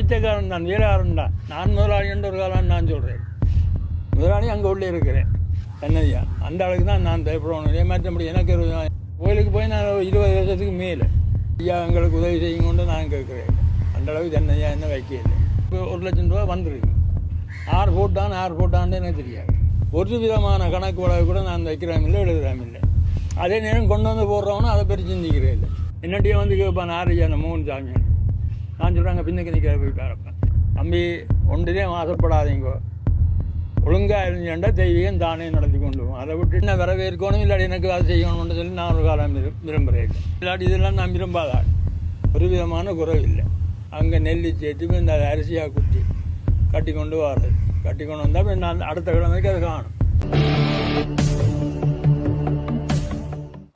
பிச்சைக்காரன் தான் வீரகாரன் தான். நான் முதலாளி என்ற ஒரு காலம் நான் சொல்கிறேன் முதலாளி அங்கே உள்ளே இருக்கிறேன். என்னையா அந்த அளவுக்கு தான் நான் பயப்படணும் ஏமாற்ற முடியும். எனக்கு கோயிலுக்கு போய் நான் இருபது வருஷத்துக்கு மேலே ஐயா எங்களுக்கு உதவி செய்யும் கொண்டு நான் கேட்குறேன். அந்த அளவுக்கு என்னையா என்ன வைக்கல இப்போ ஒரு லட்சம் ரூபா வந்துருக்கு. ஆறு போட்டான் ஆறு போட்டான்னு எனக்கு தெரியாது. ஒரு விதமான கணக்கு வழக்கு கூட நான் வைக்கிறேன் இல்லை எழுதுறாம இல்லை. அதே நேரம் கொண்டு வந்து போடுறவனும் அதை பற்றி சிந்திக்கிறேன் இல்லை. என்னட்டியே வந்து கேட்பான் ஆரையா அந்த மூணு சாமி நான் சொல்கிறாங்க பின்னுக்கு நிற்கிற போய் பார்ப்பேன் தம்பி ஒன்றிலே ஆசைப்படாதீங்க ஒழுங்காக இருந்துட்டா தெய்வீகம் தானே நடத்தி கொண்டு போகும். அதை விட்டு என்ன வரவேற்கணும் இல்லாட்டி எனக்கு அதை செய்யணும்னு சொல்லி நான் ஒரு காலம் விரும்புகிறேன் இல்லாட்டி இதெல்லாம் நான் விரும்பாத ஒரு விதமான குறவு இல்லை. அங்கே நெல்லி சேர்த்து இந்த அரிசியாக குத்தி கட்டி கொண்டு வர்றது கட்டி கொண்டு வந்தால் நான் அடுத்த கிழமைக்கு அது காணும்.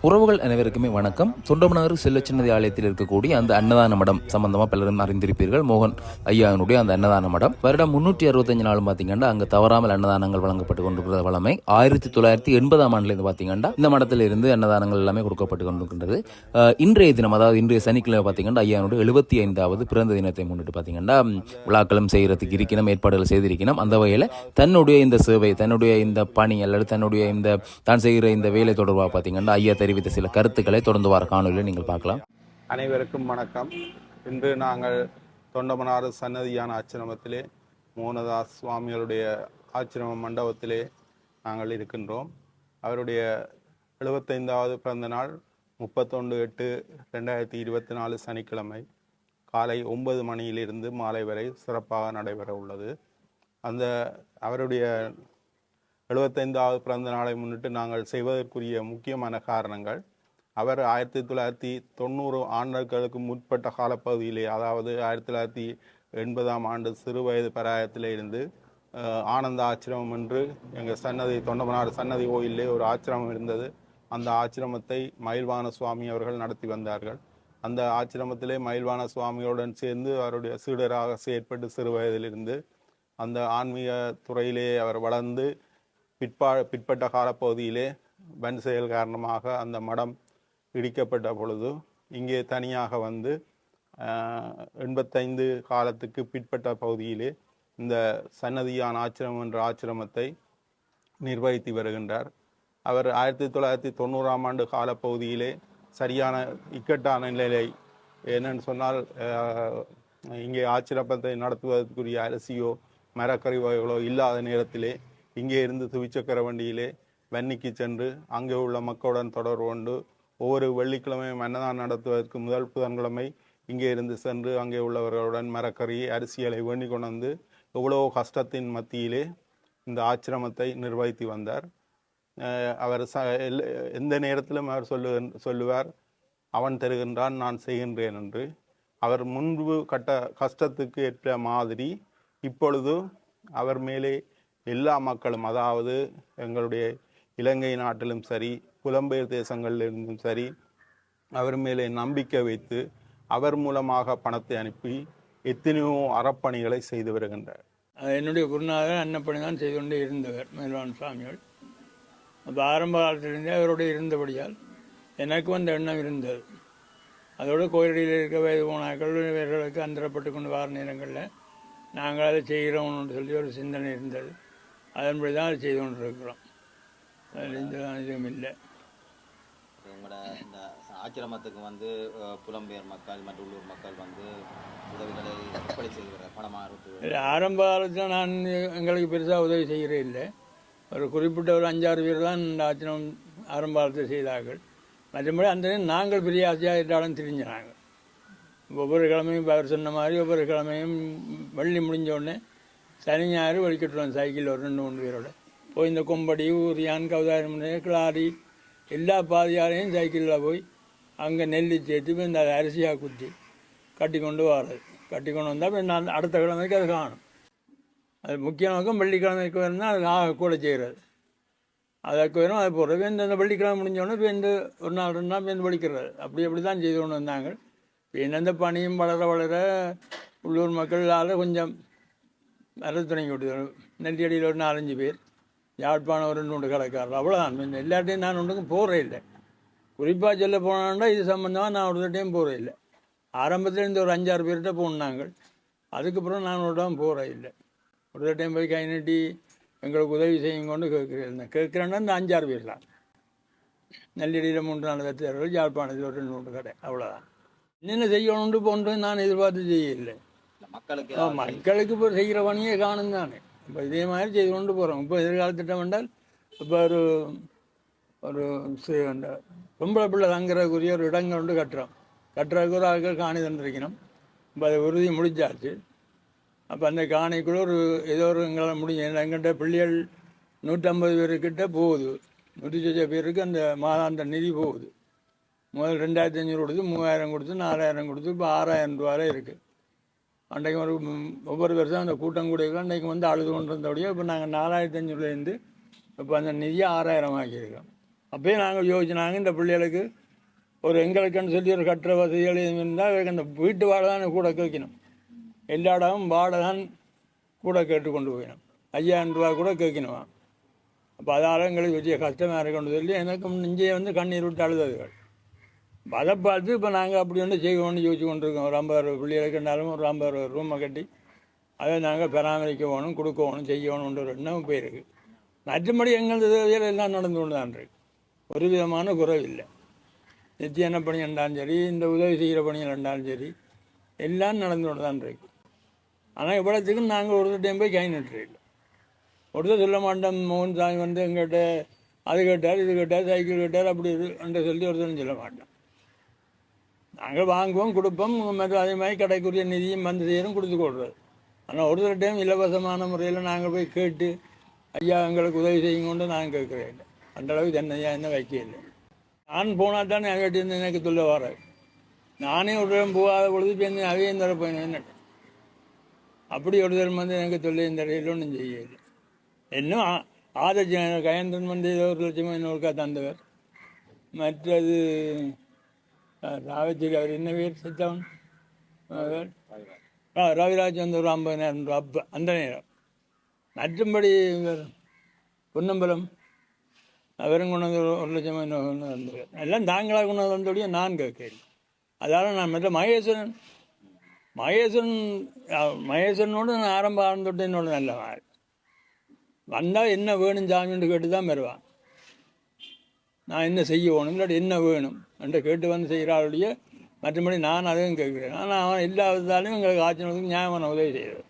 உறவுகள் அனைவருக்குமே வணக்கம். தொண்டமனாறு செல்லச்சின்னதி ஆலயத்தில் இருக்கக்கூடிய அந்த அன்னதான மடம் சம்பந்தமாக பலரும் அறிந்திருப்பீர்கள். மோகன் ஐயாவினுடைய அந்த அன்னதான மடம். வருடம் முன்னூற்றி அறுபத்தஞ்சு நாளும் பார்த்தீங்கன்னா அங்கே தவறாமல் அன்னதானங்கள் வழங்கப்பட்டு கொண்டிருக்கிற வளமை ஆயிரத்தி தொள்ளாயிரத்தி எண்பதாம் ஆண்டுலேருந்து பார்த்தீங்கன்னா இந்த மடத்தில் இருந்து அன்னதானங்கள் எல்லாமே கொடுக்கப்பட்டு கொண்டிருக்கின்றது. இன்றைய தினம் அதாவது இன்றைய சனிக்கிழமை பார்த்தீங்கன்னா ஐயானுடைய எழுபத்தி ஐந்தாவது பிறந்த தினத்தை முன்னிட்டு பார்த்தீங்கன்னா விழாக்களும் செய்கிறதுக்கு இருக்கணும் ஏற்பாடுகள் செய்திருக்கணும். அந்த வகையில் தன்னுடைய இந்த சேவை தன்னுடைய இந்த பணி அல்லது தன்னுடைய இந்த தான் செய்கிற இந்த வேலை தொடர்பாக பார்த்தீங்கன்னா ஐயா தெரிவித்த சில கருத்துக்களை தொடர்ந்து வர காணொலியில் நீங்கள் பார்க்கலாம். அனைவருக்கும் வணக்கம். இன்று நாங்கள் தொண்டமனாறு சன்னதியான ஆச்சிரமத்திலே மோகனதாஸ் சுவாமிகளுடைய ஆச்சிரம மண்டபத்திலே நாங்கள் இருக்கின்றோம். அவருடைய எழுபத்தைந்தாவது பிறந்த நாள் முப்பத்தொன்று எட்டு ரெண்டாயிரத்தி இருபத்தி நாலு சனிக்கிழமை காலை ஒன்பது மணியிலிருந்து மாலை வரை சிறப்பாக நடைபெற உள்ளது. அந்த அவருடைய எழுபத்தைந்தாவது பிறந்த நாளை முன்னிட்டு நாங்கள் செய்வதற்குரிய முக்கியமான காரணங்கள். அவர் ஆயிரத்தி தொள்ளாயிரத்தி தொண்ணூறு ஆண்டுகளுக்கு முற்பட்ட காலப்பகுதியிலே அதாவது ஆயிரத்தி தொள்ளாயிரத்தி எண்பதாம் ஆண்டு சிறு வயது பராயத்தில் இருந்து ஆனந்த ஆச்சிரமம் என்று எங்கள் சன்னதி தொண்டமனார் சன்னதி கோயிலே ஒரு ஆச்சிரமம் இருந்தது. அந்த ஆச்சிரமத்தை மயில்வான சுவாமி அவர்கள் நடத்தி வந்தார்கள். அந்த ஆச்சிரமத்திலே மயில்வான சுவாமியுடன் சேர்ந்து அவருடைய சீடராக செயற்பட்டு சிறு வயதிலிருந்து அந்த ஆன்மீக துறையிலே அவர் வளர்ந்து பிற்பா பிற்பட்ட காலப்பகுதியிலே வன் செயல் காரணமாக அந்த மடம் இடிக்கப்பட்ட பொழுது இங்கே தனியாக வந்து எண்பத்தைந்து காலத்துக்கு பிற்பட்ட பகுதியிலே இந்த சன்னதியான் ஆச்சிரமம் என்ற ஆச்சிரமத்தை நிர்வகித்து வருகின்றார். அவர் ஆயிரத்தி தொள்ளாயிரத்தி தொண்ணூறாம் ஆண்டு காலப்பகுதியிலே சரியான இக்கட்டான நிலை என்னன்னு சொன்னால் இங்கே ஆச்சிரமத்தை நடத்துவதற்குரிய அரிசியோ மரக்கறி வகைகளோ இல்லாத நேரத்திலே இங்கே இருந்து துவிச்சக்கர வண்டியிலே வன்னிக்கு சென்று அங்கே உள்ள மக்களுடன் தொடர்பு கொண்டு ஒவ்வொரு வெள்ளிக்கிழமையும் அன்னதானம் நடத்துவதற்கு முதல் புதன்கிழமை இங்கே இருந்து சென்று அங்கே உள்ளவர்களுடன் மரக்கறி அரிசிகளை வேண்டிக் கொண்டு வந்து எவ்வளவோ கஷ்டத்தின் மத்தியிலே இந்த ஆச்சிரமத்தை நிர்வகித்து வந்தார். அவர் ச எல்ல- எந்த நேரத்திலும் அவர் சொல்லு சொல்லுவார் அவன் தருகின்றான் நான் செய்கின்றேன் என்று. அவர் முன்பு கட்ட கஷ்டத்துக்கு ஏற்ற மாதிரி இப்பொழுது அவர் மேலே எல்லா மக்களும் அதாவது எங்களுடைய இலங்கை நாட்டிலும் சரி புலம்பெயர் தேசங்களிலிருந்தும் சரி அவர் மேலே நம்பிக்கை வைத்து அவர் மூலமாக பணத்தை அனுப்பி எத்தனையோ அறப்பணிகளை செய்து வருகின்றார். அது என்னுடைய குருநாதர் அன்னப்பணி தான் செய்து கொண்டே இருந்தவர் மேலான் சுவாமிகள். அப்போ ஆரம்ப காலத்திலிருந்தே அவரோடு இருந்தபடியால் எனக்கு அந்த எண்ணம் இருந்தது. அதோடு கோயிலில் இருக்க வயது போனாக்கள் இவர்களுக்கு அந்தரப்பட்டு கொண்டு வர நேரங்களில் நாங்கள் அதை செய்கிறோம்னு சொல்லி ஒரு சிந்தனை இருந்தது. அதன்படி தான் செய்து கொண்டு இருக்கிறோம் அதில் எந்த இதுவும் இல்லை. உங்களோட இந்த ஆக்கிரமத்துக்கு வந்து புலம்பெயர் மக்கள் மற்றும் உள்ளூர் மக்கள் வந்து உதவிகளை எப்படி செய்கிறார்? பணமாக இல்லை ஆரம்ப காலத்தில் நான் எங்களுக்கு பெருசாக உதவி செய்கிறேன் இல்லை. ஒரு குறிப்பிட்ட ஒரு அஞ்சாறு பேர் தான் இந்த ஆச்சரியம் ஆரம்ப காலத்தில் செய்தார்கள். மற்றபடி அந்த நாங்கள் பெரிய ஆசியாயிட்டாலும் திரிஞ்சினாங்க. ஒவ்வொரு கிழமையும் அவர் சொன்ன மாதிரி ஒவ்வொரு கிழமையும் வெள்ளி முடிஞ்ச உடனே சனி ஞாயிறு வலிக்கட்டுருவோம் சைக்கிள் ஒரு ரெண்டு மூணு பேரோட. போய் இந்த கொம்படி ஊரியான் கவுதாரம் கிளாரி எல்லா பாதியாரையும் சைக்கிளில் போய் அங்கே நெல் சேர்த்து போய் இந்த அரிசியாக குத்தி கட்டி கொண்டு வர்றது கட்டி கொண்டு வந்தால் நான் அடுத்த கிழமைக்கு அது காணும். அது முக்கிய நோக்கம் வெள்ளிக்கிழமைக்கு வரணும் அது ஆக கூட செய்கிறது அதற்கு வேணும் அது போடுறது இந்த இந்த வெள்ளிக்கிழமை முடிஞ்சோடனே இந்த ஒரு நாள் ரெண்டு நாள் பேருந்து வலிக்கிறது அப்படி அப்படி தான் செய்து கொண்டு வந்தாங்க. இப்போ இந்த பணியும் வளர வளர உள்ளூர் மக்களால் கொஞ்சம் மரத்து தொடங்கி விட்டு நெல்லியடியில் ஒரு நாலஞ்சு பேர் யாழ்ப்பாணம் ஒரு ரெண்டு கடைக்காரர் அவ்வளோதான் இந்த எல்லாட்டையும் நான் ஒன்றுக்கும் போகிறே இல்லை. குறிப்பாக சொல்ல போனாண்டா இது சம்மந்தமாக நான் ஒருத்தட்டையும் போகிறே இல்லை. ஆரம்பத்தில் இந்த ஒரு அஞ்சாறு பேர்கிட்ட போனாங்க அதுக்கப்புறம் நான் ஒரு இடம் போகிறேன் இல்லை. ஒரு டைம் போய் கை நீட்டி எங்களுக்கு உதவி செய்யுங்கன்னு கேட்குறேன். கேட்குறேன்னா இந்த அஞ்சாறு பேர் தான். நெல்லடியில் மூன்று நாலு கத்தியார்கள் யாழ்ப்பாணத்தில் ஒரு ரெண்டு மூன்று கடை அவ்வளோதான் என்னென்ன செய்யணும்னு போன்று நான் எதிர்பார்த்து செய்யலை மக்களுக்கு மக்களுக்கு இப்போ செய்கிற பணியே காணும் தானே. இப்போ இதே மாதிரி செய்து கொண்டு போகிறோம் இப்போ எதிர்கால திட்டம் என்றால் இப்போ ஒரு ஒரு பொம்பளை பிள்ளை தங்குறதுக்குரிய ஒரு இடங்கள் ஒன்று கட்டுறோம். கட்டுறதுக்கு ஒரு ஆட்கள் காணி தந்திருக்கணும். இப்போ அதை உறுதி முடிஞ்சாச்சு. அப்போ அந்த காணிக்குள்ள ஒரு ஏதோ ஒரு எங்களால் முடியும் எங்கிட்ட பிள்ளைகள் நூற்றம்பது பேருக்கிட்ட போகுது. நூற்றி சொச்ச பேருக்கு அந்த மாதாந்த நிதி போகுது. முதல் ரெண்டாயிரத்தி அஞ்சூறு கொடுத்து மூவாயிரம் கொடுத்து நாலாயிரம் கொடுத்து இப்போ ஆறாயிரம் ரூபா வரை இருக்குது அன்றைக்கு ஒரு ஒவ்வொரு வருஷம் அந்த கூட்டம் கூட அன்றைக்கு வந்து அழுது கொண்டு இருந்தபடியே இப்போ நாங்கள் நாலாயிரத்தி அஞ்சூறுலேருந்து இப்போ அந்த நிதியை ஆறாயிரம் ஆக்கியிருக்கோம். அப்பயே நாங்கள் யோசிச்சுனாங்க இந்த பிள்ளைகளுக்கு ஒரு எங்களுக்குன்னு சொல்லி ஒரு கட்டுற வசதிகள் இருந்தால் அந்த வீட்டு வாடகை கூட கேட்கணும். எல்லா இடமும் வாடகை தான் கூட கேட்டு கொண்டு போயிடும். ஐயாயிரம் ரூபா கூட கேட்கணுமா? அப்போ அதால் எங்களுக்கு பெரிய கஷ்டமாக இருக்குன்னு சொல்லி எனக்கு நெஞ்சே வந்து கண்ணீர் விட்டு அழுததுகள் அதை பார்த்து இப்போ நாங்கள் அப்படி ஒன்று செய்வோம்னு யோசிச்சு கொண்டிருக்கோம். ஒரு ஐம்பது பிள்ளைகளுக்குனாலும் ஒரு ரூமை கட்டி அதை நாங்கள் பராமரிக்க வேணும் கொடுக்க வேணும் செய்ய ஒரு எண்ணம் போயிருக்கு மற்றபடி எங்களது வேலை எல்லாம் நடந்து கொண்டு தான் இருக்கு. ஒரு விதமான குறைவு இல்லை. நித்தியான பணி இருந்தாலும் சரி இந்த உதவி செய்கிற பணிகள் இருந்தாலும் சரி எல்லாம் நடந்து கொண்டு தான் இருக்கு. ஆனால் இவ்வளோத்துக்கு நாங்கள் ஒரு டைம் போய் கை நட்டுருக்கோம் ஒருத்தர் சொல்ல மாட்டோம் மோகன் சாமி வந்து எங்கிட்ட அது கேட்டார் இது கேட்டார் சைக்கிள் கேட்டார் அப்படி இது என்று சொல்லி ஒருத்தரும் சொல்ல மாட்டோம். நாங்கள் வாங்குவோம் கொடுப்போம். மற்ற அதே மாதிரி கடைக்குரிய நிதியும் வந்து செய்யறோம் கொடுத்து கொடுறது ஆனால் ஒரு சில டைம் இலவசமான முறையில் நாங்கள் போய் கேட்டு ஐயா எங்களுக்கு உதவி செய்யுங்கொண்டு நான் கேட்குறேன். இல்லை அந்த அளவுக்கு தன்னையா என்ன வைக்கல நான் போனால் தானே இருந்து எனக்கு சொல்ல வர நானே ஒரு போகாத பொழுது பேருந்து அவையே தர போயினேன். என்ன? அப்படி ஒரு தரம் வந்து எனக்கு சொல்ல இந்த ஒன்றும் செய்யல இன்னும் ஆ- ஆதர்ஜ கயந்திரன் வந்து ஒரு லட்சமாக இன்னொருக்கா தந்தவர். மற்றது ராவச்சேரி அவர் என்ன பேர்? செத்தவன்? ஆ, ரவிராஜ் வந்து ஒரு ஐம்பது ரூபா அப்போ அந்த நேரம் மற்றும்படி பொன்னம்பலம் அவரும் கொண்டு வந்து ஒரு- லட்சம் இன்னும் கொண்டு வந்தவர் எல்லாம் தாங்களாக கொண்டு வந்தோடைய நான் கேட்கிறேன். அதால் நான் மற்ற மகேஸ்வரன் மகேஸ்வரன் மகேஸ்வரனோடு நான் ஆரம்ப ஆரம்பத்தொட்டு என்னோட நல்ல மாதிரி வந்தால் என்ன வேணும் சாமின்னு கேட்டு தான் வருவான். நான் என்ன செய்யணும்? இல்லாட்டி என்ன வேணும்? என்று கேட்டு வந்து செய்கிறாளுடைய மற்றபடி நான் அதையும் கேட்குறேன். ஆனால் அவன் இல்லாததாலையும் எங்களுக்கு ஆச்சரியத்துக்கு நியாயமான உதவி செய்கிறது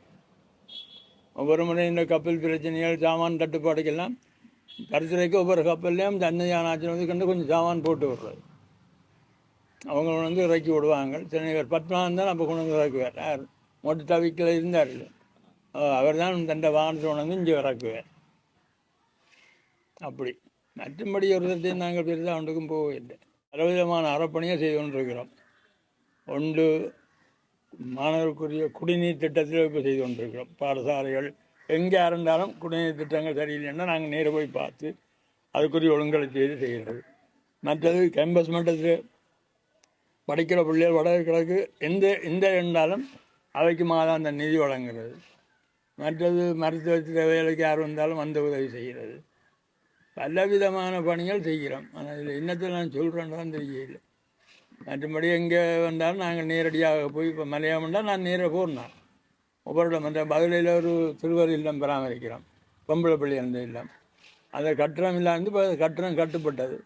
ஒவ்வொரு முறை இந்த கப்பல் பிரச்சனைகள் சாமான் தட்டுப்பாடுக்கெல்லாம் கருத்துரைக்கு ஒவ்வொரு கப்பல்லையும் தன்னையான ஆச்சரியத்துக்கு கண்டு கொஞ்சம் சாமான் போட்டு விடுறது. அவங்க வந்து இறக்கி விடுவாங்க. சில பத்மா பத்மநாதன் தான் அப்போ கொண்டு வந்து இறக்குவார். யார்? மொட்டை தவிக்கில் இருந்தார் அவர் தான் தண்டை வாகனத்தை கொண்டு வந்து இங்கே இறக்குவார். அப்படி. மற்றும்படி ஒரு இடத்தையும் நாங்கள் பெரிதாக ஒன்றுக்கும் போகவில்லை. பலவிதமான அறப்பணியை செய்து கொண்டிருக்கிறோம். ஒன்று மாணவருக்குரிய குடிநீர் திட்டத்தில் இப்போ செய்து கொண்டிருக்கிறோம். பாடசாலைகள் எங்கே இருந்தாலும் குடிநீர் திட்டங்கள் சரியில்லைன்னா நாங்கள் நேர போய் பார்த்து அதுக்குரிய ஒழுங்கலை செய்து செய்கிறது. மற்றது கேம்பஸ் மட்டத்தில் படிக்கிற பிள்ளைகள் வடகிழக்கு எந்த எந்த இருந்தாலும் அவைக்கு அந்த நிதி வழங்குறது மற்றது மருத்துவத்தில் வேலைக்கு யார் வந்தாலும் அந்த உதவி செய்கிறது. பல விதமான பணிகள் செய்கிறோம். ஆனால் இதில் இன்னத்தை நான் சொல்கிறேன்னு தான் தெரியல. மற்றபடி எங்கே வந்தாலும் நாங்கள் நேரடியாக போய் இப்போ மலையாமண்டா நான் நேராக போகிறேன் ஒவ்வொரு இடம் அந்த பதிலையில் ஒரு சிறுவர் இல்லம் பராமரிக்கிறோம். பொம்பளைப்பள்ளி அந்த இல்லம். அந்த கட்டணம் இல்லாமல் இப்போ கட்டணம் கட்டுப்பட்டது.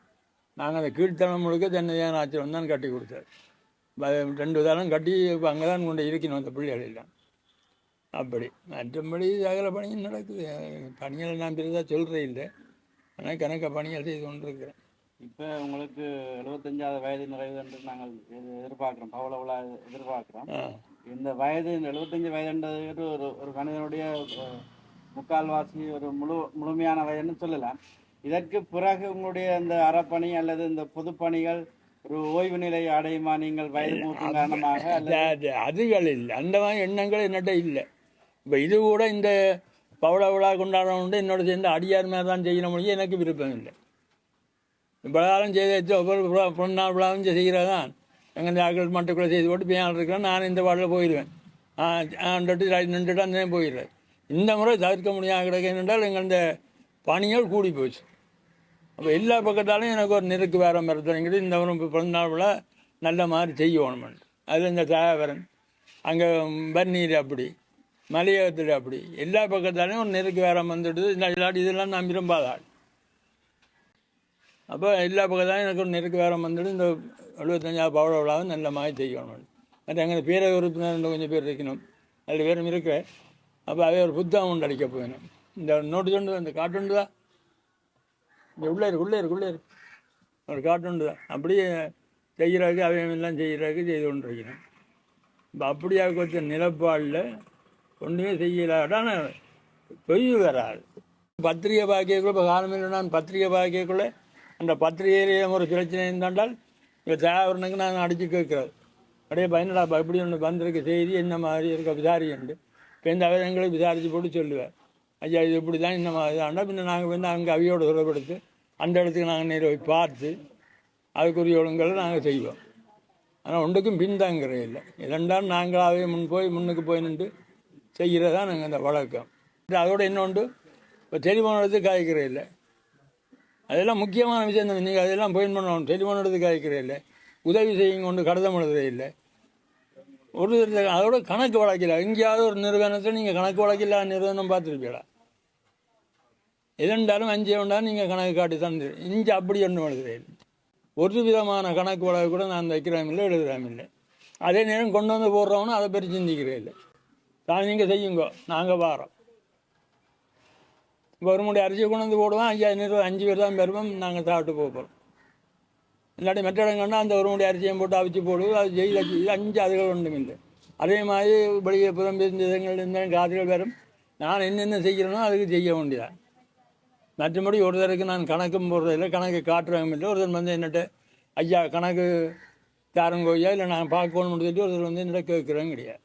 நாங்கள் அந்த கீழ்த்தனம் முழுக்க தென்னையான ஆச்சரியம் தான் கட்டி கொடுத்தார் ரெண்டு தரம் கட்டி இப்போ அங்கே தான் கொண்டு இருக்கணும் அந்த பிள்ளைகள் எல்லாம். அப்படி. மற்றபடி சகல பணியும் நடக்குது. பணிகளை நான் பெரிதாக சொல்கிறே இல்லை ஆனால் கணக்க பணிகள் செய்து கொண்டிருக்கிறேன். இப்போ உங்களுக்கு எழுபத்தஞ்சாவது வயது நிறைவு என்று நாங்கள் எது- எதிர்பார்க்கிறோம். பவள விழா எதிர்பார்க்கிறோம் இந்த வயது எழுபத்தஞ்சு வயதுன்றது ஒரு ஒரு மனிதனுடைய முக்கால்வாசி ஒரு முழு முழுமையான வயதுன்னு சொல்லலாம் இதற்கு பிறகு உங்களுடைய இந்த அறப்பணி அல்லது இந்த பொதுப்பணிகள் ஒரு ஓய்வு நிலை அடையுமா? நீங்கள் வயது மூப்பின் காரணமாக அதுகள் இல்லை. அந்த மாதிரி எண்ணங்கள் என்னட்ட இல்லை. இப்போ இது கூட இந்த பவள விழா கொண்டாடணும் என்னோட சேர்ந்து அடியார் மேலே தான் செய்யணும் முடியும் எனக்கு விருப்பம் இல்லை. இவ்வளவு செய்து ஒவ்வொரு பொன்னாள் விழாவும் செய்கிறதான். எங்கள் ஆட்கள் மட்டுக்குள்ளே செய்து போட்டு பேயால் இருக்கிறேன் நான் இந்த பாட்டில் போயிடுவேன். நின்றுட்டு நின்றுட்டு அந்த போயிடுறேன் இந்த முறை தவிர்க்க முடியாத கிடக்கு என்றால் எங்கள் இந்த பணிகள் கூடி போச்சு. அப்போ எல்லா பக்கத்தாலும் எனக்கு ஒரு நெருக்கு வேற மருத்துவங்கிறது இந்த ஒரு பிறந்தநாள் விழா நல்ல மாதிரி செய்யணுமெண்டு அதில் இந்த தயாவரன் அங்கே பன்னீர் அப்படி. மலையகத்தில் அப்படி. எல்லா பக்கத்தாலையும் ஒரு நெருக்கு வேற வந்துடுது. இந்த இல்லாட்டி இதெல்லாம் நான் விரும்பாத ஆள். அப்போ எல்லா பக்கத்தாலும் எனக்கு ஒரு நெருக்கு வேற வந்துட்டு இந்த எழுபத்தஞ்சாவது பவள விழாவும் நல்ல மாதிரி செய்யணும். மற்ற எங்கள் பேர உறுப்பினர் இன்னும் கொஞ்சம் பேர் இருக்கணும். அதில் பேரும் இருக்கு அப்போ அவை ஒரு புத்தகம் உண்டு அடிக்க போயிடும் இந்த நோட்டு தொண்டு இந்த காட்டுண்டு தான் இங்கே உள்ளே இருக்கு உள்ளே இருக்கு உள்ளே இருக்கு. ஒரு காட்டுண்டு தான் அப்படியே செய்கிறாக்கு அவையெல்லாம் எல்லாம் செய்து கொண்டு இருக்கிறேன் இப்போ அப்படியாக வச்ச நிலப்பாடில் ஒன்றுமே செய்யலாடான தொய்வு பத்திரிகை பாக்கியக்குள்ள இப்போ காரணம் நான் பத்திரிகை பாக்கியக்குள்ளே அந்த பத்திரிகையிலேயே ஒரு பிரச்சனை இருந்தால் இப்போ தேவரனுக்கு நான் அடித்து கேட்குறது அப்படியே பயனடா இப்படி ஒன்று வந்திருக்கு செய்தி என்ன மாதிரி இருக்க விசாரிக்கண்டு இப்போ இந்த அவர் எங்களை விசாரித்து போட்டு சொல்லுவேன் ஐயா இது இப்படி தான் இந்த மாதிரி. தான் பின்ன நாங்கள் வந்து அங்கே அவையோடு தொடர்படுத்து அந்த இடத்துக்கு நாங்கள் நேரில் போய் பார்த்து அதுக்குரிய ஒழுங்குகளை நாங்கள் செய்வோம். ஆனால் ஒன்றுக்கும் பின்தாங்கிறது இல்லை. இரண்டாம் நாங்களாகவே முன் போய் முன்னுக்கு போய் நின்று செய்கிறது தான் நாங்கள் அந்த வழக்கம். அதோட இன்னொன்று இப்போ டெலிஃபோன் எடுத்து காய்க்கிறே இல்லை. அதெல்லாம் முக்கியமான விஷயம் தான். நீங்கள் அதெல்லாம் போய் பண்ணணும்? டெலிஃபோன் எடுத்து காய்க்கிறே இல்லை. உதவி செய்யுங்க கொண்டு கடிதம் எழுதுறே இல்லை. ஒரு அதோட கணக்கு வழக்கில்லை எங்கேயாவது ஒரு நிறுவனத்தில் நீங்கள் கணக்கு வழக்கில்லா நிறுவனம் பார்த்துருப்பீங்களா? எதுண்டாலும் அஞ்சு உண்டாலும் நீங்கள் கணக்கு காட்டி தந்து இங்கே அப்படி ஒன்றும் எழுதுகிறேன் ஒரு விதமான கணக்கு வழக்கு கூட நான் வைக்கிறோம் இல்லை எழுதுறோம் இல்லை. அதே நேரம் கொண்டு வந்து போடுறவனும் அதை பற்றி சிந்திக்கிறேன் இல்லை. தான் நீங்கள் செய்யுங்க. நாங்கள் வாரோம். இப்போ ஒரு முடி அரிசி கொண்டு வந்து போடுவோம். ஐயா ஐநூறு அஞ்சு பேர் தான் பெருமம் நாங்கள் சாப்பிட்டு போகிறோம் இல்லாட்டி மற்ற இடங்கள்னா அந்த ஒரு முடி அரிசியும் போட்டு அவிச்சு போடுவோம். அது ஜெயில் இது அஞ்சு அதுகள் ஒன்றும் இல்லை. அதே மாதிரி வெளியே புறம்பெயர்ந்த இடங்கள் இருந்தாலும் காதுகள் வரும். நான் என்னென்ன செய்கிறேனோ அதுக்கு செய்ய வேண்டியதான் மற்றபடி ஒருத்தருக்கு நான் கணக்கும் போடுறதில்லை. கணக்கு காட்டுறவங்க இல்லை. ஒருத்தர் வந்து என்னட்ட ஐயா கணக்கு தாரங்கோய்யா இல்லை நான் பார்க்கணும்னு சொல்லிட்டு ஒருத்தர் வந்து என்னட்ட கேட்குறேன் கிடையாது.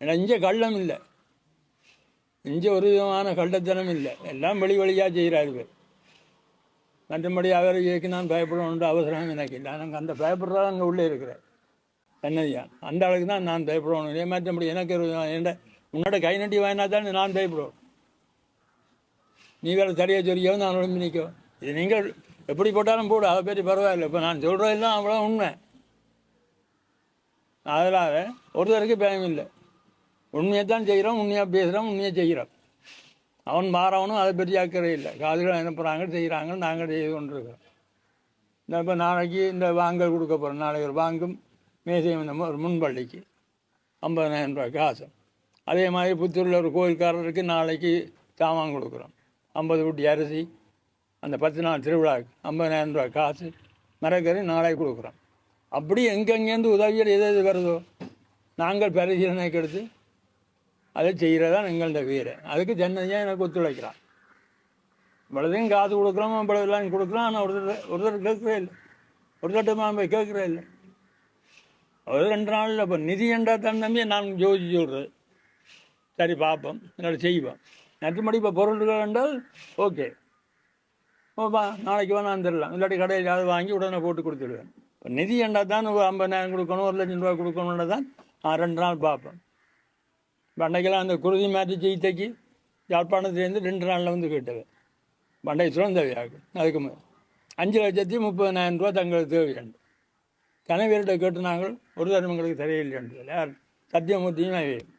ஏன்னா இங்கே கள்ளம் இல்லை இங்கே ஒரு விதமான கள்ளத்தனம் இல்லை எல்லாம் வெளி வழியாக செய்கிறாரு பேர் மற்றபடி அவரை இயக்கி நான் பயப்படணுன்ற அவசரம் எனக்கு இல்லை. எனக்கு அந்த பயப்படுறதா அங்கே உள்ளே இருக்கிறேன் என்னையா அந்த அளவுக்கு தான் நான் பயப்படணும் இதே மற்றபடி எனக்கு ஒரு என்ன உன்னோட கை நட்டி வாங்கினா தான் நான் பயப்படுவேன். நீ வேறு சரியாக சொல்லியோ நான் உடம்பு நிற்கும் இது நீங்கள் எப்படி போட்டாலும் போடு. அதை பற்றி பரவாயில்லை. இப்போ நான் சொல்கிறதெல்லாம் அவ்வளோ உண்மை. அதனால் ஒருத்தருக்கு பயம் இல்லை உண்மையை தான் செய்கிறோம் உண்மையாக பேசுகிறோம் உண்மையாக செய்கிறோம். அவன் மாறவனும் அதை பற்றி அக்கறை இல்லை. காதுகள் அனுப்புகிறாங்க செய்கிறாங்க நாங்கள் செய்து கொண்டிருக்கிறோம். இந்த இப்போ நாளைக்கு இந்த வாங்கல் கொடுக்க போகிறோம் நாளைக்கு ஒரு வாங்கும் மேசையும் இந்த ஒரு முன்பள்ளிக்கு ஐம்பதனாயிரம் ரூபாய் காசு அதே மாதிரி புத்தூரில் ஒரு கோயில்காரருக்கு நாளைக்கு சாமான் கொடுக்குறோம். ஐம்பது குட்டி அரிசி அந்த பத்து நாள் திருவிழாவுக்கு ஐம்பதனாயிரம் ரூபாய் காசு மரக்கறி நாளைக்கு கொடுக்குறோம். அப்படி எங்கெங்கேருந்து உதவிகள் எது எது வருதோ நாங்கள் பரிசீலனைக்கு எடுத்து அதை செய்கிறதான் எங்கள்ட வீர அதுக்கு ஜன்னதியாக எனக்கு ஒத்துழைக்கிறான் இவ்வளோதையும் காசு கொடுக்குறோம் இவ்வளோதெல்லாம் கொடுக்குறோம் ஆனால் ஒருத்தர் ஒருத்தர் கேட்கவே இல்லை. ஒருத்தர்கிட்ட போய் கேட்குறே இல்லை. ஒரு ரெண்டு நாளில் இப்போ நிதி என்றா தன் தம்பியை நான் யோசிச்சு சொல்கிறது சரி பார்ப்போம். என்னோட செய்வோம். மற்றபடி இப்போ பொருள்கள் என்றால் ஓகே. ஓப்பா நாளைக்கு வேணாம் தரலாம். இல்லாட்டி கடையில் யாவது வாங்கி உடனே போட்டு கொடுத்துடுவேன். இப்போ நிதி என்றா தான் ஒரு ஐம்பதாயிரம் கொடுக்கணும் ஒரு லட்சம் ரூபா கொடுக்கணுன்றதான் நான் ரெண்டு நாள் பார்ப்பேன். பண்டைக்கெல்லாம் அந்த குருதி மாற்றி சிகிச்சைக்கு யாழ்ப்பாணத்துலேருந்து ரெண்டு நாளில் வந்து கேட்டவன் பண்டை சுரந்தவையாகும். அதுக்கு முதல் அஞ்சு லட்சத்தி முப்பதினாயிரம் ரூபா தங்களுக்கு தேவையாண்டு கணவர்கிட்ட கேட்டு நாங்கள் ஒரு தரம் எங்களுக்கு தெரியலையாண்டு யார் சத்தியமூர்த்தியும் வேணும்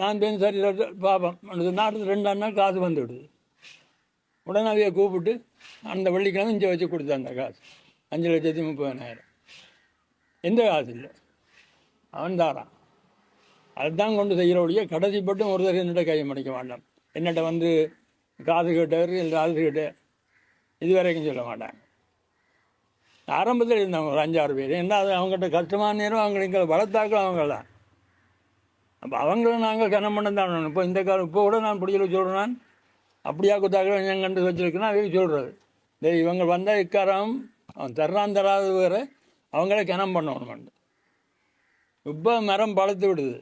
நான் பேர் சரி பார்ப்போம் அந்த நாட்டுக்கு ரெண்டு நாள் காசு வந்து விடுது. உடனே அவையை கூப்பிட்டு அந்த வெள்ளிக்கிழமை இங்கே வச்சு கொடுத்தேன் அந்த காசு. அஞ்சு லட்சத்தி முப்பதனாயிரம். எந்த காசு இல்லை. அவன் தாரான். அதுதான் கொண்டு செய்கிற ஒழிய கடைசி பட்டும் ஒருத்தர் என்னிட்ட கை மடிக்க மாட்டான். என்னட்ட வந்து காது கேட்டவர் இல்லை காது கேட்ட இது வரைக்கும் சொல்ல மாட்டாங்க ஆரம்பத்தில் இருந்தாங்க ஒரு அஞ்சாறு பேர். என்ன அது அவங்ககிட்ட கஷ்டமான நேரம் அவங்க எங்களை வளர்த்தாக்கள் அவங்க தான் அப்போ அவங்கள நாங்கள் கனம் பண்ண தான் இப்போ இந்த காலம் இப்போ கூட நான் பிடிச்சல சொல்கிறேன் நான் அப்படியா குத்தாக்கள் என் கண்டு வச்சுருக்குன்னா அவங்க சொல்கிறது இந்த இவங்க வந்தால் இக்காரம் அவன் தர்றான் தராது வேறு அவங்கள கனம் பண்ணணும். இப்போ மரம் பழுத்து விடுது.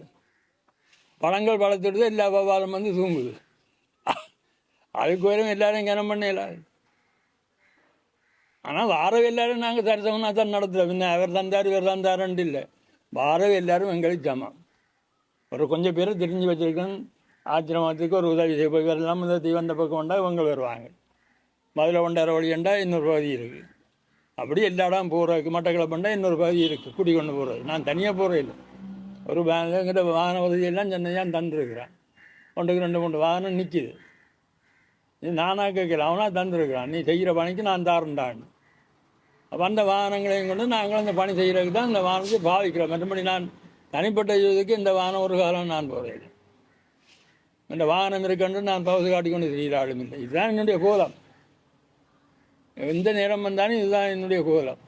பழங்கள் வளர்த்துடுது எல்லா வியாபாரம் வந்து தூங்குது. அதுக்கு வரும் எல்லாரும் கனம் பண்ணல ஆனால் வாரவு எல்லாரும் நாங்கள் சரிசமனா தான் நடத்துகிறோம் பின்ன அவர் தந்தார் இவர் தந்தாருன்ட்டு இல்லை. வாரவு எல்லாரும் எங்களுக்கு சமம் ஒரு கொஞ்சம் பேர் தெரிஞ்சு வச்சிருக்கேன் ஆச்சிரமத்துக்கு ஒரு உதவி செய்ய போய் வரலாம் இந்த தீவந்த பக்கம் வந்தால் இவங்க வருவாங்க. மதுரை கொண்டார வழியண்டா இன்னொரு பகுதி இருக்குது அப்படி எல்லா இடம் போகிறதுக்கு மட்டக்களை பண்ணால் இன்னொரு பகுதி இருக்குது குடி கொண்டு போகிறது நான் தனியாக போகிறேன் இல்லை ஒரு வேன் எங்கிட்ட வாகன வசதியெல்லாம் சென்னையாக தந்துருக்குறான். ஒன்றுக்கு ரெண்டு மூணு வாகனம் நிற்கிது நீ நானாக கேட்கல அவனாக தந்துருக்குறான். நீ செய்கிற பணிக்கு நான் தாருண்டான்னு வந்த வாகனங்களையும் கொண்டு நாங்களும் இந்த பணி செய்கிறதுக்கு தான் இந்த வாகனத்தை பாவிக்கிறோம். மற்றபடி நான் தனிப்பட்ட இதுக்கு இந்த வாகனம் ஒரு காலம் நான் போகிறேன் இந்த வாகனம் இருக்கன்று நான் பகுதி காட்டிக்கொண்டு செய்கிறாளும் இல்லை. இதுதான் என்னுடைய கோலம். எந்த நேரம் வந்தாலும் இதுதான் என்னுடைய கோலம்.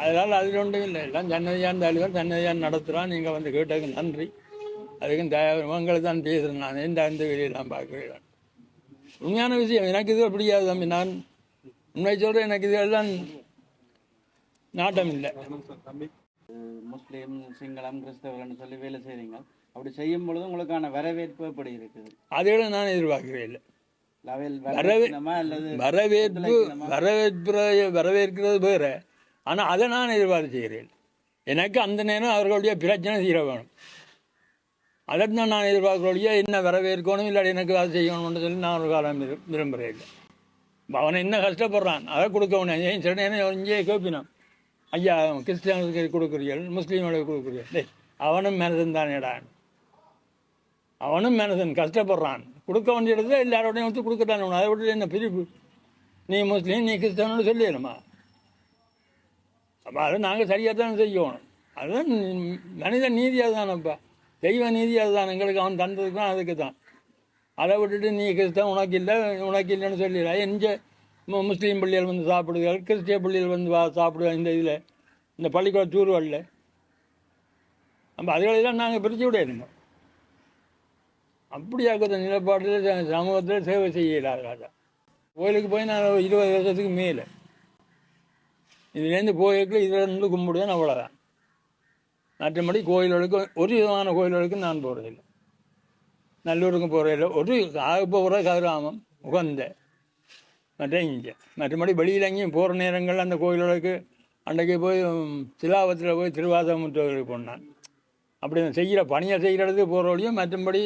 அதனால் அதில் ஒன்றும் இல்லை. எல்லாம் சன்னதியான் தலைவர் சன்னதியான் நடத்துகிறான். நீங்கள் வந்து கேட்டதுக்கு நன்றி. அதுக்கும் தயவுங்களை தான் பேசுகிறேன் நான் எந்த அந்த வெளியெல்லாம் பார்க்குறேன் உண்மையான விஷயம். எனக்கு இது பிடிக்காது தம்பி. நான் உண்மை சொல்கிறேன் எனக்கு இதெல்லாம் நாட்டம் இல்லை முஸ்லீம் சிங்களம் கிறிஸ்தவர்கள்னு சொல்லி வேலை செய்றீங்க அப்படி செய்யும் பொழுது உங்களுக்கான வரவேற்பு எப்படி இருக்குது? அதை நான் எதிர்பார்க்கிறேன் இல்லை. வரவேற்பு வரவேற்பு வரவேற்கிறது வேறு. ஆனால் அதை நான் எதிர்பார்த்து செய்கிறேன். எனக்கு அந்த நேரம் அவர்களுடைய பிரச்சனை தீர வேணும். அதை தான் நான் எதிர்பார்க்கிறோடைய என்ன வரவேற்கணும் இல்லாட்டி எனக்கு அதை செய்யணும்னு சொல்லி நான் ஒரு காலம் விரும்புகிறேன். இல்லை அவன் என்ன கஷ்டப்படுறான்? அதை கொடுக்கணும் ஏன் சில நேரம் இங்கே கேட்பினான் ஐயா கிறிஸ்டியனுக்கு கொடுக்குறீர்கள் முஸ்லீம்களுக்கு கொடுக்குறீர்கள். டேய் அவனும் மனதன் தானேடான் அவனும் மனதன் கஷ்டப்படுறான். கொடுக்க வேண்டிய இடத்துல எல்லாரோடையும் வந்து கொடுக்கத்தானே அதை விட்டு என்ன பிரிப்பு நீ முஸ்லீம் நீ கிறிஸ்தவனு சொல்லிடணுமா? அப்போ அதை நாங்கள் சரியாக தான் செய்யணும். அதுதான் மனித நீதி அதுதானப்பா தெய்வ நீதி அதுதான். எங்களுக்கு அவன் தந்ததுக்கும் அதுக்கு தான் அதை விட்டுட்டு நீ கிறிஸ்தவன் உனக்கு இல்லை உனக்கு இல்லைன்னு சொல்லிடுறா. எந்த முஸ்லீம் பள்ளிகள் வந்து சாப்பிடுகள் கிறிஸ்டிய பள்ளிகள் வந்து வா சாப்பிடுவோம் இந்த இதில் இந்த பள்ளிக்கூட தூர்வலில் நம்ம அதுகளெல்லாம் நாங்கள் பிரித்து விடணுமா அப்படியாக்கிற நிலப்பாட்டில் சமூகத்தில் சேவை செய்யலாது ராஜா. கோயிலுக்கு போய் நான் இருபது வருஷத்துக்கு மேலே. இதுலேருந்து போயிருக்கல இதுலேருந்து கும்பிடுவேன் அவ்வளோதான் மற்றபடி கோயில்களுக்கு ஒரு விதமான கோயில்களுக்கும் நான் போகிறதில்லை நல்லூருக்கும் போகிறதில்லை ஒரு ஆக போகிற கதிராமம் உகந்த. மற்ற இங்கே. மற்றபடி வெளியில் எங்கேயும் போகிற நேரங்களில் அந்த கோயில்களுக்கு அன்றைக்கு போய் ம், சிலாவத்தில் போய் திருவாசகமுற்றவர்களுக்கு போனான். அப்படி செய்கிற பணியை செய்கிறதுக்கு போகிறவழியும் மற்றபடி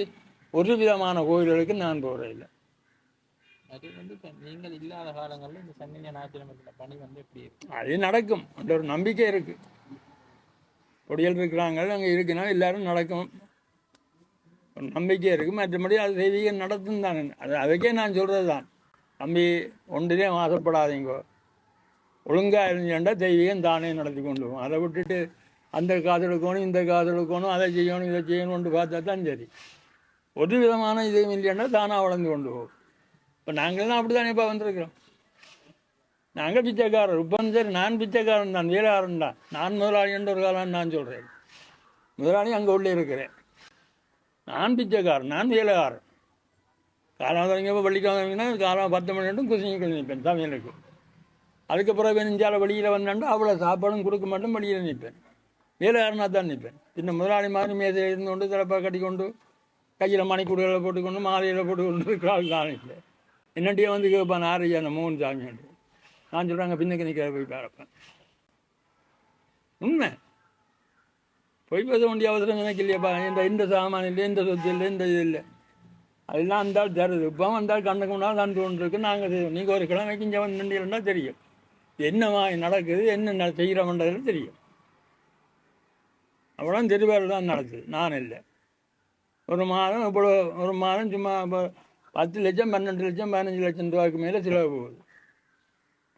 ஒரு விதமான கோயில்களுக்கு நான் போகிறதில்லை அது வந்து நீங்கள் இல்லாத காலங்களில் இந்த சன்னிய நாச்சிரமத்தில் பணி வந்து எப்படி இருக்கு? அது நடக்கும். அந்த ஒரு நம்பிக்கை இருக்கு. பொடியல் இருக்கிறாங்க அங்கே இருக்குன்னா எல்லாரும் நடக்கும். ஒரு நம்பிக்கை இருக்கு. மற்றபடி அது தெய்வீகம் நடத்தும் தானே. அது அதுக்கே நான் சொல்கிறது தான் நம்பி ஒன்றிலே ஆசைப்படாதீங்க ஒழுங்காக இருந்துச்சுட்டா தெய்வீகம் தானே நடத்தி கொண்டு போகும். அதை விட்டுட்டு அந்த காசு எடுக்கணும் இந்த காசு எடுக்கணும் அதை செய்யணும் இதை செய்யணும்னு பார்த்தா தான் சரி. ஒரு விதமான இதுவும் இல்லைன்னா தானாக வளர்ந்து கொண்டு போகும். இப்போ நாங்கள்லாம் அப்படி தானே இப்போ வந்திருக்கிறோம். நாங்கள் பிச்சைக்காரர். இப்போ சரி நான் பிச்சைக்காரன் தான் வீரகாரன் தான். நான் முதலாளி என்ற ஒரு காலம் நான் சொல்கிறேன் முதலாளி அங்கே உள்ளே இருக்கிறேன். நான் பிச்சைக்காரன் நான் வேலைக்காரன். காலம் தொடங்கி வந்தீங்கன்னா காலம் பத்து மணி நேரம் குசிங்க நிற்பேன் சமையலுக்கு. அதுக்கப்புறம் வெஞ்சால வெளியில் வந்தாண்டா அவ்வளோ சாப்பாடும் கொடுக்க மாட்டோம் வெளியில் நிற்பேன். வேலைக்காரனாக தான் நிற்பேன். பின்ன முதலாளி மாதிரி மேசை இருந்து கொண்டு திறப்பாக கட்டிக்கொண்டு கையில் மணிக்கூடுகளை போட்டுக்கொண்டு மாலையில் போட்டுக்கொண்டு இருக்கிறாள் தான் என்னட்டியே வந்து கேட்பான் ஆரையா அந்த மோகன் சாமியாண்டு நான் சொல்கிறாங்க பின்னுக்கு நிற்கிற போய் பார்ப்பேன் உண்மை. போய் பேச வேண்டிய அவசரம் எனக்கு இல்லையாப்பா. இந்த இந்த சாமான் இல்லை இந்த சொத்து இல்லை இந்த இது இல்லை. அதெல்லாம் இருந்தால் தருது. இப்போ வந்தால் கண்ணுக்கு முன்னால் கண்டு கொண்டு இருக்கு நாங்கள் செய்வோம் நீங்கள் ஒரு கிழமைக்கு இங்கே வந்து தெரியும். என்னவா நடக்குது என்ன செய்கிறோம்ன்றது தெரியும். அவ்வளோ தெருவேறு தான் நடக்குது. நான் இல்லை. ஒரு மாதம் இவ்வளோ ஒரு மாதம் சும்மா இப்போ பத்து லட்சம் பன்னெண்டு லட்சம் பதினஞ்சு லட்சம் ரூபாய்க்கு மேலே செலவு போகுது.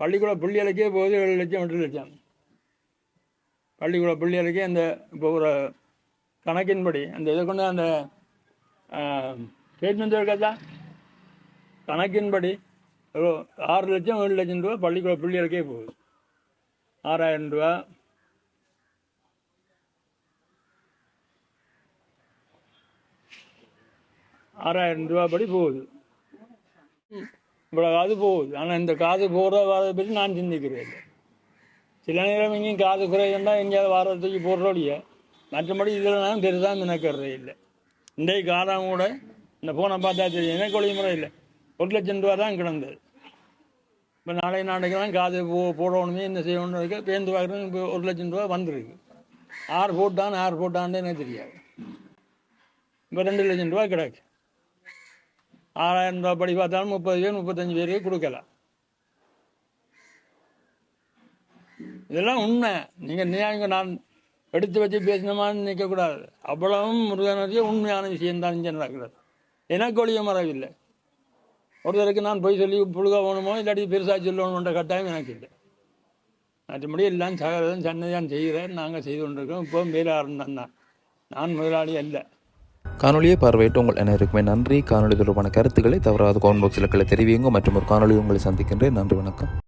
பள்ளிக்கூட பிள்ளைகளுக்கே போகுது ஏழு லட்சம் எட்டு லட்சம். பள்ளிக்கூட பிள்ளைகளுக்கே அந்த இப்போ ஒரு கணக்கின்படி அந்த இதை கொண்டு அந்த ஸ்டேட்மெண்ட் இருக்கா கணக்கின்படி ஆறு லட்சம் ஏழு லட்சம் ரூபா பள்ளிக்கூட பிள்ளைகளுக்கே போகுது. ஆறாயிரம் ரூபா ஆறாயிரம் ரூபா படி போகுது. இவ்வளோ காது போகுது. ஆனால் இந்த காது போகிற வரதை பற்றி நான் சிந்திக்கிறேன். சில நேரம் எங்கேயும் காது குறையுண்டா எங்கேயாவது வாரத்துக்கு போடுறோடைய. மற்றபடி இதில் நான் பெருசாக நினைக்கிறதே இல்லை. இன்றைக்கு காலம் கூட இந்த ஃபோனை பார்த்தா தெரியும். எனக்கு ஒளி முறை இல்லை. ஒரு லட்சம் ரூபா தான் கிடந்தது. இப்போ நாளை நாளைக்கெல்லாம் காது போ போடணுமே என்ன செய்யணும்னு இருக்க? பேருந்து பார்க்குறது இப்போ ஒரு லட்சம் ரூபா வந்திருக்கு. ஆறு போட்டான் ஆறு போட்டான்னு எனக்கு தெரியாது. இப்போ ரெண்டு லட்சம் ரூபா கிடக்கு. ஆறாயிரம் ரூபாய் படி பார்த்தாலும் முப்பது பேர் முப்பத்தஞ்சு பேருக்கு கொடுக்கலாம் இதெல்லாம் உண்மை. நீங்கள் நீங்கள் நான் எடுத்து வச்சு பேசினமான்னு நிற்கக்கூடாது அவ்வளவும் முருகனுடைய உண்மையான விஷயம்தான் இங்கே நடக்கிறது. எனக்கு ஒழிய மறவில்லை ஒருத்தருக்கு நான் போய் சொல்லி புழுக போகணுமோ இல்லாட்டி பெருசாக சொல்லணுன்ற கட்டாயம் எனக்கு இல்லை. மற்றபடி எல்லாம் சகலதும் சன்னதான் செய்கிறேன். நாங்கள் செய்து கொண்டிருக்கோம் இப்போ மேலாளன் தான் நான். நான் முதலாளி அல்ல. காணொலியை பார்வையிட்டு உங்கள் அனைவருக்குமே நன்றி. காணொலி தொடர்பான கருத்துக்களை தவறாத கமெண்ட் பாக்ஸில் தெரிவியுங்க மற்றும் ஒரு காணொலி உங்களை சந்திக்கின்றேன். நன்றி வணக்கம்.